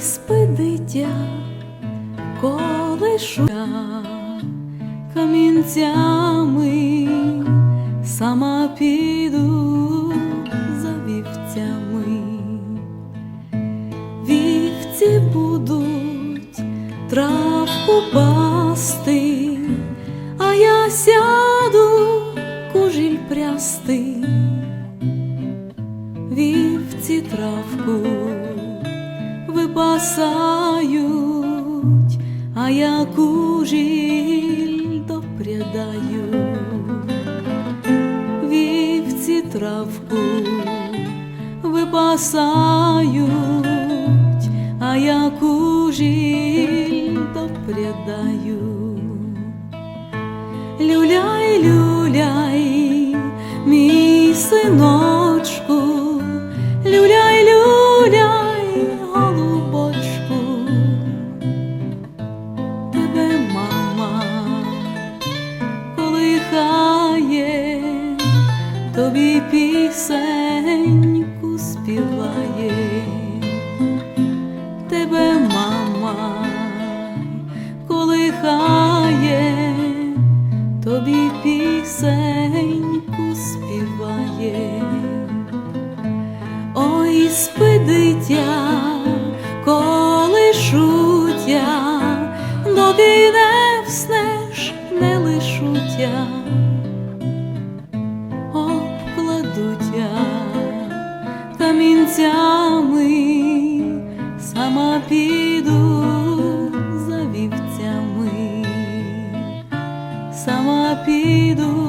спи дитя, колиша камінцями, сама піду за вівцями. Вівці будуть травку пасти, а я сяду кужіль прясти. Вівці травку випасають, а я кужіль допрядаю. Вівці травку випасають, а я кужіль допрядаю. Люляй, люляй, тобі пісеньку співає, тебе мама колихає, тобі пісеньку співає. Ой, спи дитя, я, доки не вснеш, не лишуть піду за вівцями, сама піду.